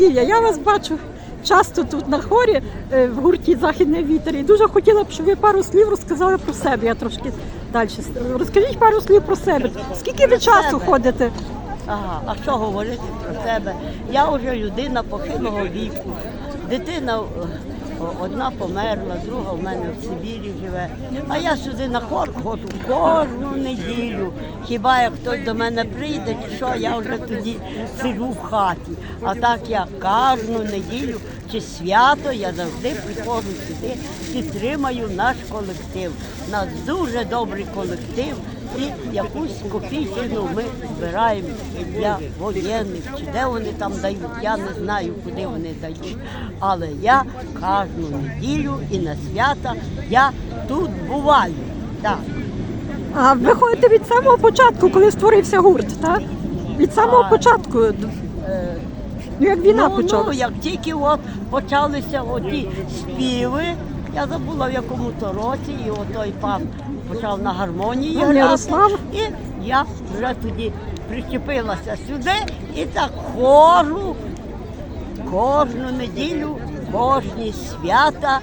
Лілія, я вас бачу часто тут на хорі е, в гурті Західний вітер. І дуже хотіла б, щоб ви пару слів розказали про себе. Я трошки далі. Розкажіть пару слів про себе. Скільки ви часу ходите? Ага, а що говорити про себе? Я вже людина похилого віку. Дитина е, одна померла, друга в мене в Сибірі живе. А я сюди на хор ходжу кожну неділю. Хіба як хтось до мене прийде, чи що, я вже тоді сиджу в хаті. А так я кожну неділю чи свято я завжди приходжу сюди, підтримаю наш колектив. У нас дуже добрий колектив. І якусь копійчину ми збираємо для воєнних, чи де вони там дають, я не знаю, куди вони дають. Але я кожну неділю і на свята я тут буваю. Так. А ви ходите від самого початку, коли створився гурт, так? Від самого А. початку. Е, Ну, як війна ну, ну, почалася. як тільки от почалися оті співи, я забула в якому то році, і отой пан почав на гармонії грати. Ярослав? І я вже тоді причепилася сюди і так ходжу кожну неділю, кожні свята.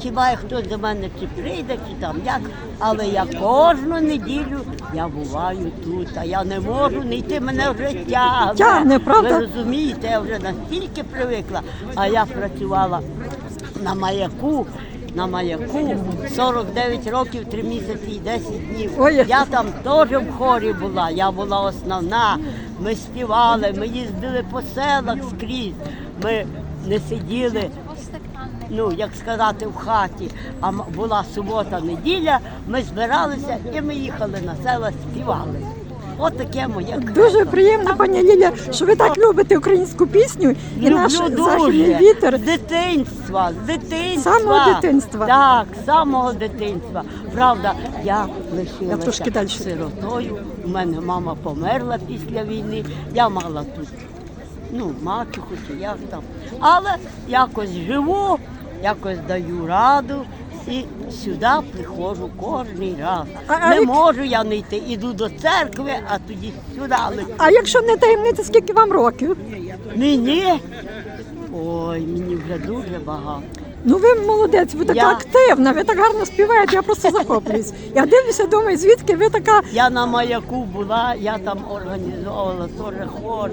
Хіба хтось до мене чи прийде, чи там як, але я кожну неділю я буваю тут, а я не можу не йти, мене вже тягне. Тягне, правда? Ви розумієте, я вже настільки привикла, а я працювала на маяку. На маяку 49 років, 3 місяці і 10 днів. Я там теж в хорі була, я була основна. Ми співали, ми їздили по селах скрізь. Ми не сиділи, ну як сказати, в хаті. А була субота, неділя, ми збиралися і ми їхали на села, співали. От таке моє Дуже приємно, пані Лілія, що ви так любите українську пісню і наш Люблю західний вітер. З дитинства, з дитинства. Самого дитинства. Так, з самого дитинства. Правда, я лишилася трошки далі. сиротою. У мене мама померла після війни. Я мала тут ну, мачуху чи як там. Але якось живу, якось даю раду. І сюди приходжу кожен раз. А- а не як- можу я не йти. Іду до церкви, а тоді сюди лечу. А якщо не таємниця, скільки вам років? Мені? Ой, мені вже дуже багато. Ну ви молодець, ви така Я- активна, ви так гарно співаєте, я просто захоплююсь. Я дивлюся, думаю, звідки ви така. Я на маяку була, я там організовувала теж хор.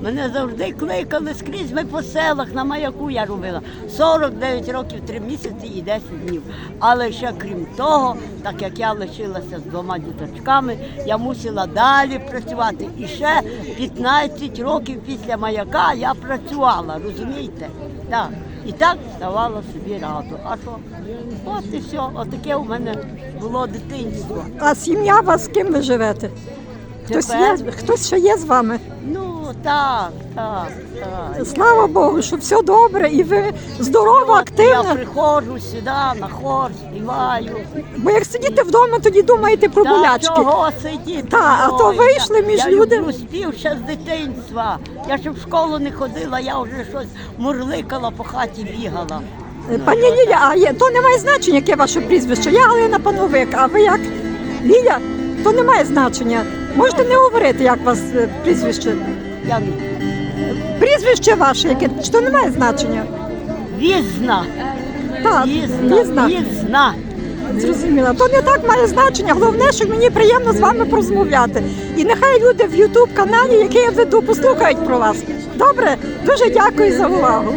Мене завжди кликали скрізь. Ми по селах на маяку я робила 49 років, 3 місяці і 10 днів. Але ще крім того, так як я лишилася з двома діточками, я мусила далі працювати. І ще 15 років після маяка я працювала, розумієте? Так. І так ставала собі раду. А що? От і все, отаке у мене було дитинство. А сім'я у вас з ким ви живете? Хтось, є, Тепер? хтось ще є з вами? Ну так, так, так. Слава Богу, що все добре і ви здорова, Я активна. приходжу сюди на хор, співаю. Бо як сидіти вдома, тоді думаєте про Та болячки. чого сидіти? Та, а то Ой, вийшли я- між я люди. люблю спів ще з дитинства. Я ще в школу не ходила, я вже щось мурликала по хаті бігала. Е, Пані Ліля, а є, то не має значення, яке ваше прізвище. Я Галина Пановик, а ви як? Ліля, то не має значення. Можете не говорити, як вас е, прізвище. Я не Прізвище ваше, яке чи то не має значення? візна, Так, візна, візна. візна. Зрозуміла. То не так має значення. Головне, що мені приємно з вами порозмовляти. І нехай люди в Ютуб каналі, який я веду, послухають про вас. Добре, дуже дякую за увагу.